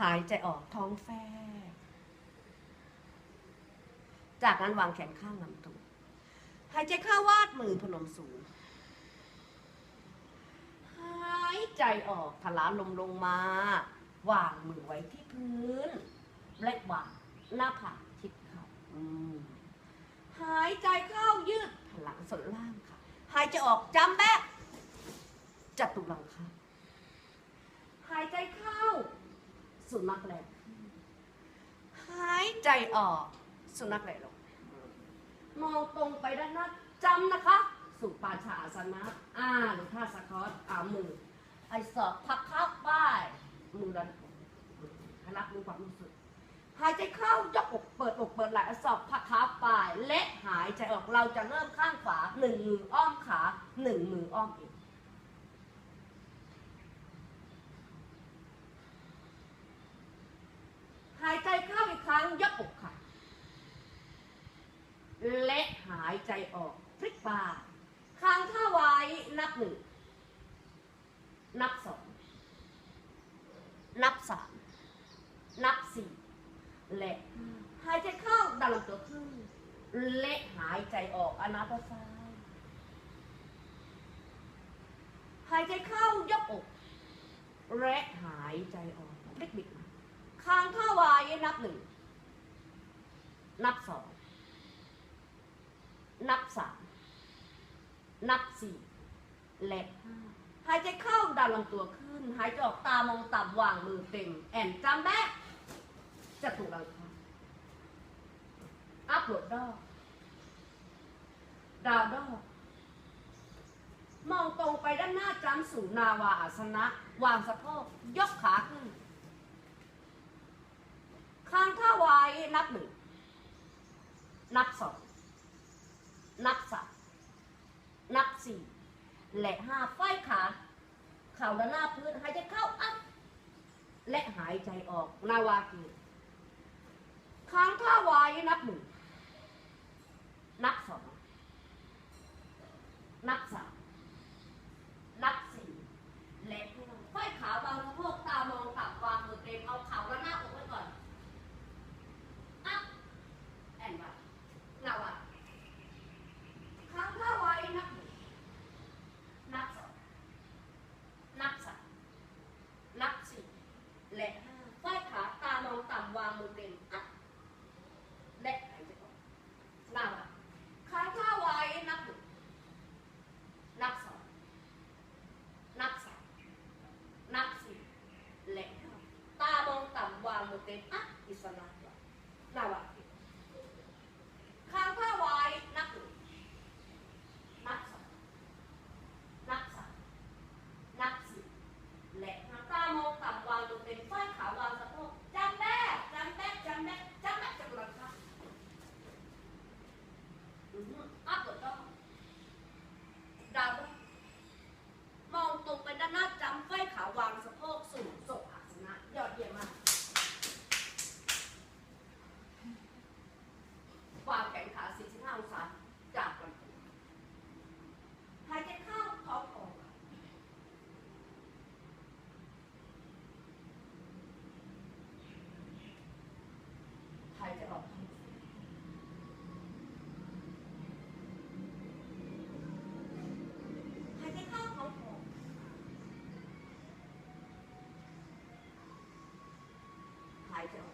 หายใจออกท้องแฟบจากนั้นวางแขนข้างลำตัว หายใจเข้าวาดมือพนมสูง หายใจออกทลาลมลงมา วางมือไว้ที่พื้น และวางหน้าผากทิศเขาอืมหายใจเข้ายืดพลังส่วนล่างค่ะ หายใจออกจำแบกจัตุรังค่ะหายใจเสุนัขแหลกขึ้นหายใจออก สุนัขแหลกลงมองตรงไปด้านหน้าจำนะคะสุปาชาอาสนะอ่าหรือท่าสคอตอามือไอศอกพักเข้าไปมือดันให้รับรู้ความรู้สึกหายใจเข้ายกอกเปิดอกเปิดไหล่ไอศอกพักเข้าไปและหายใจออกเราจะเริ่มข้างขวาหนึ่งมืออ้อมขาหนึ่งมืออ้อมเอว หายใจเข้าอีกครั้งยกอกค่ะ และหายใจออกพลิกบ่าค้างท่าไว้นับหนึ่ง นับสอง นับสาม นับสี่ และหายใจเข้าดันลำตัวขึ้น และหายใจออกอนาตาซ้าย หายใจเข้ายกอก และหายใจออกพลิกบิดมา ค้างท่าไว้นับหนึ่ง นับสอง นับสาม นับสี่และห้าหายใจเข้าดันลำตัวขึ้น หายใจออกตามองต่ำวางมือเต็มแอนจำแบกจะถูกลังคาอัพโหลดดอกดาวดอกมองตรงไปด้านหน้าจำสู่นาวาอาสนะ วางสะโพกยกขาขึ้น ข้างท่าไว้ นับหนึ่ง นับสอง นับสาม นับสี่ และห้าไฟขาเข่าและหน้าพื้นหายใจเข้าอัพและหายใจออกนาวากีค้างท่าไว้นับหนึ่ง นับสอง นับสาม นับสี่ และห้าไฟขาวางสะโพกตามองต่ำวางมือเต็ม เอาเข่าด้านหน้าอกไว้ก่อน อัพ แอนวานาวาค้างท่าไว้นับหนึ่ง นับสอง นับสาม นับสี่ และห้าไขว้ขาตามองต่ำวางมือเต็มอัพและหายใจออกหน้ามาค้างท่าไว้นับหนึ่ง นับสอง นับสาม นับสี่ และห้าตามองต่ำวางมือเต็มอัพอิสระหน้ามาค้างท่าไว้นับหนึ่ง นับสอง นับสาม นับสี่และหางตามองต่ำวางลงเป็นฝ้ายขาววางสะโพกจำแม่จำแม่จำแม่จำแม่จำลังค่ะอือฮึอัพเดดอกดาวด้วยมองตรงไปด้านหน้าจำฝ้ายขาววางสะโพกสู่ศกอาสนะ ยอดเยี่ยมมากวางแขนขา 45 องศาจากลำตัว หายใจเข้าท้องออกหายใจออกท้องหายใจเข้าท้องออก ห